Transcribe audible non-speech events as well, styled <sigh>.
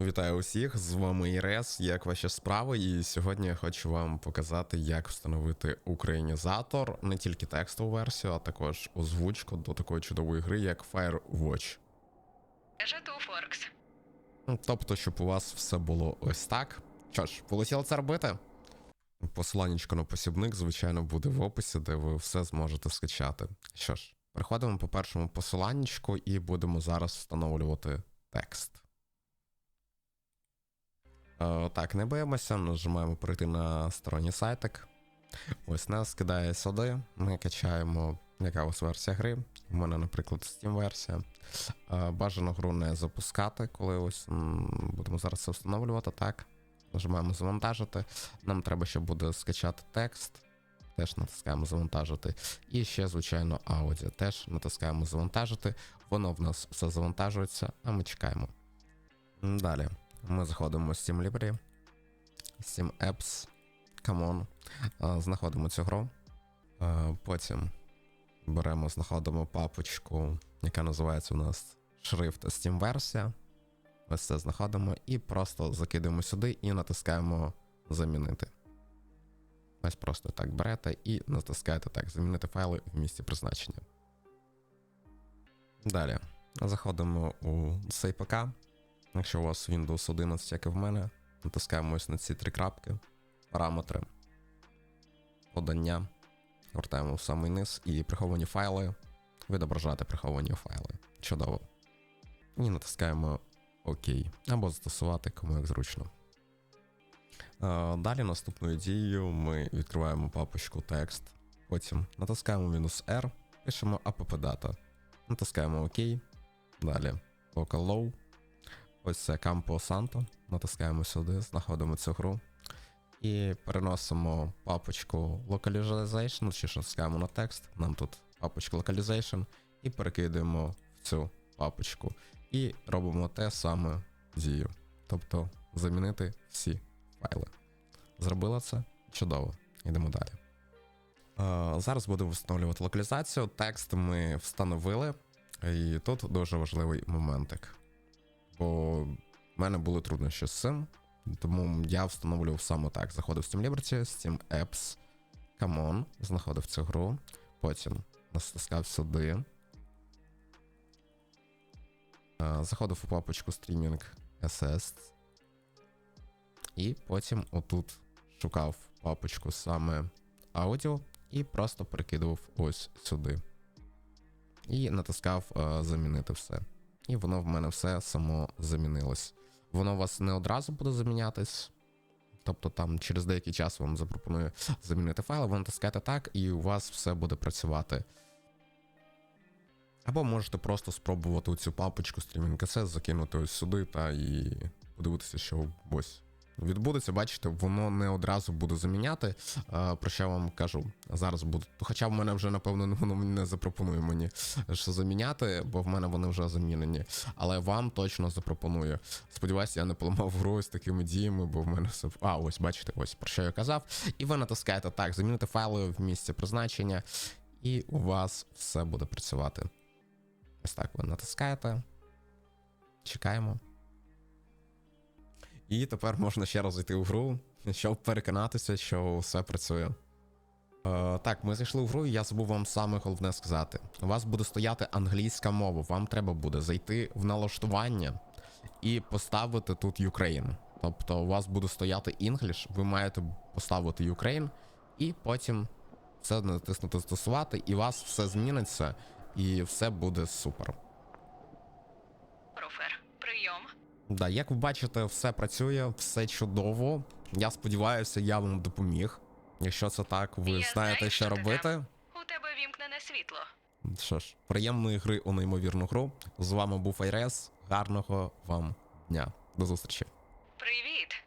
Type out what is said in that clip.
Вітаю усіх, з вами Ірес, як ваші справи, і сьогодні я хочу вам показати, як встановити українізатор, не тільки текстову версію, а також озвучку до такої чудової гри, як Firewatch. Форкс. Ну, Тобто, щоб у вас все було ось так. Що ж, полетіло це робити? Посиланнячко на посібник, звичайно, буде в описі, де ви все зможете скачати. Що ж, переходимо по першому посиланнячку і будемо зараз встановлювати текст. Е, так, не боїмося, нажимаємо перейти на сторонній сайтик. Ось нас кидає сюди. Ми качаємо яка у вас версія гри. У мене, наприклад, Steam-версія. Е, Бажано гру не запускати, коли ось будемо зараз це встановлювати. Так. Нажимаємо завантажити. Нам треба ще буде скачати текст. Теж натискаємо завантажити. І ще, звичайно, аудіо. Теж натискаємо завантажити. Воно в нас все завантажується, а ми чекаємо. Далі. Ми заходимо в Steam Library. Steam Apps. Come on. Знаходимо цю гру. Потім беремо, знаходимо папочку, яка називається у нас шрифт Steam версія. Ось це знаходимо і просто закидаємо сюди і натискаємо замінити. Ось просто так берете і натискаєте так, замінити файли в місці призначення. Далі. Заходимо у цей ПК. Якщо у вас Windows 11, як і в мене, натискаємо ось на ці три крапки, параметри, подання, вертаємо в самий низ і приховані файли, відображати приховані файли. Чудово. І натискаємо ОК. Або застосувати, кому як зручно. Е, Далі наступною дією ми відкриваємо папочку текст. Потім натискаємо мінус R, пишемо app-data. Натискаємо ОК. Далі local low. Ось це Campo Santo. Натискаємо сюди, знаходимо цю гру. І переносимо папочку Localization, чи ж натискаємо на текст. Нам тут папочка Localization, і перекидаємо в цю папочку. І робимо те саме дію. Тобто замінити всі файли. Зробила це? Чудово. Йдемо далі. Зараз будемо встановлювати локалізацію. Текст ми встановили. І тут дуже важливий моментик. Бо в мене були труднощі з цим. Тому я встановлював саме так. Заходив в Steam Liberty, Steam Apps, Come on, знаходив цю гру, потім натискав сюди. Е, Заходив у папочку Streaming Assist. І потім отут шукав папочку саме аудіо і просто перекидував ось сюди. І натискав е, замінити все. І воно в мене все само замінилось. Воно у вас не одразу буде замінятись. Тобто там через деякий час вам запропонує замінити файли, ви натискаєте так, і у вас все буде працювати. Або можете просто спробувати цю папочку стрімінг закинути ось сюди та і подивитися, що ось відбудеться. Бачите, воно не одразу буде заміняти. Про що я вам кажу? Зараз буду. Хоча в мене вже, напевно, <laughs> воно не запропонує мені що заміняти, бо в мене вони вже замінені. Але вам точно запропоную. Сподіваюся, я не поламав гру з такими діями, бо в мене все. А, ось, бачите, ось про що я казав. І ви натискаєте так, замінити файли в місці призначення, і у вас все буде працювати. Ось так ви натискаєте. Чекаємо. І тепер можна ще раз зайти в гру, щоб переконатися, що все працює. Е, так, ми зайшли в гру, і я забув вам саме головне сказати. У вас буде стояти англійська мова. Вам треба буде зайти в налаштування і поставити тут Ukraine. Тобто у вас буде стояти English, ви маєте поставити Ukraine, і потім все натиснути застосувати, і у вас все зміниться, і все буде супер. Да, як ви бачите, все працює, все чудово. Я сподіваюся, я вам допоміг. Якщо це так, ви Я знаєте, знаю, що робити. Там. У тебе вімкнене світло. Що ж, приємної гри у неймовірну гру. З вами був Айрес. Гарного вам дня. До зустрічі. Привіт.